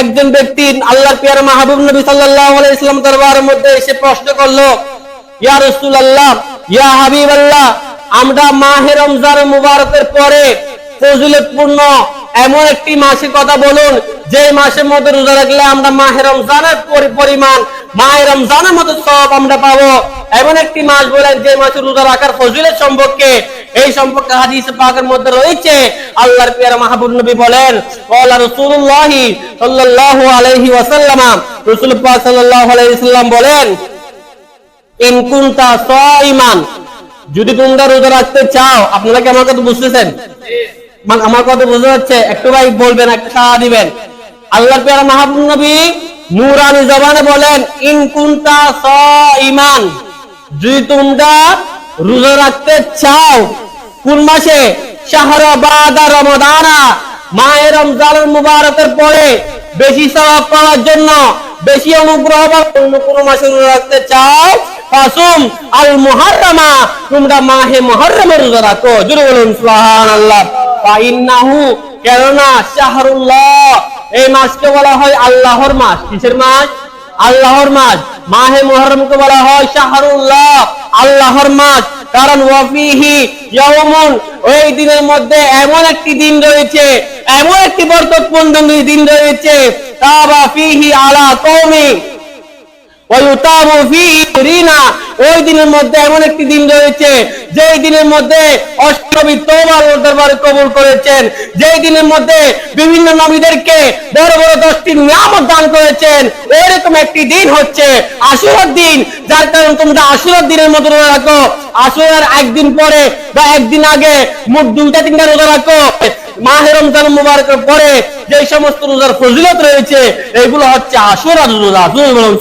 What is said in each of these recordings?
একজন ব্যক্তি আল্লাহর পিয়ার মাহবুব নবী আলাইহি ইসলাম দরবারের মধ্যে এসে প্রশ্ন করল, ইয়া রাসূলুল্লাহ, ইয়া হাবিবাল্লাহ, আমরা মাহে রমজান মুবারকের পরে ফজিলতপূর্ণ এমন একটি মাসের কথা বলুন যে মাসের মধ্যে রোজা রাখলে আমরা মাহে রমজানের পরিমাণ, মাহে রমজানের মতো সব আমরা পাবো। এমন একটি মাস বলেন, যে মাসে রোজা রাখার ফজিলত সম্পর্কে এই সম্পর্কে হাদিস পাকের মধ্যে রয়েছে, আল্লাহর পিয়ারা মাহবুব নবী বলেন ওয়ালা রাসূলুল্লাহ সাল্লাল্লাহু আলাইহি ওয়াসাল্লাম রাসূল পাক সাল্লাল্লাহু আলাইহি ওয়াসাল্লাম বলেন, ইন কুনতা সাইমান যদি তোমরা রোজা রাখতে চাও, আপনারা কি আমার কথা বুঝতেছেন? মানে আমার কথা বুঝতে যাচ্ছে, একটু ভাই বলবেন, একটা সাড়া দিবেন। আল্লাহর পেয়ারা মাহবুব নবী নুরানি জবানে বলেন, ইন কুনতা সাইমান যদি তোমরা রোজা রাখতে চাও? কোন মাসে? মায়ের মুবারকের পরে বেশি সওয়াব পাওয়ার জন্য বেশি অনুগ্রহ অন্য কোনো মাসে রোজা রাখতে চাও? ফাসুম আল মুহাররামা তোমরা মাহে মুহাররমে রোজা রাখো। জোরে বলুন, সুবহানাল্লাহ। কেননা শাহরুল্লাহ, এই মাসকে বলা হয় আল্লাহর মাস। কিসের মাস? আল্লাহর মাস মাহে মুহররমকে বলা হয় শাহরুল্লাহ। আল্লাহর মাস কারণ ওয়াফিহি ইয়াউমুন ওই দিনের মধ্যে এমন একটি দিন রয়েছে, এমন একটি বরকতপূর্ণ দিন রয়েছে। তাবা ফিহি আলা কওমি। ওই দিনের মধ্যে এমন একটি দিন রয়েছে দিনের মধ্যে অষ্টমী তওবার দরবারে কবুল করেছেন দিনের মধ্যে বিভিন্ন নবীদেরকে বড় বড় দশটি দান করেছেন একটি দিন হচ্ছে আশুরার দিন। যার কারণে তোমরা আশুরার দিনের মতো রোজা রাখো। আশুরার একদিন পরে বা একদিন আগে মোট দুইটা তিনটা রোজা রাখো। মাহে রমজান মুবারকের পরে যে সমস্ত রোজার ফজিলত রয়েছে, এগুলো হচ্ছে আশুরার রোজা।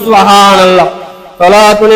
সুবহানাল্লাহ। সালাতুন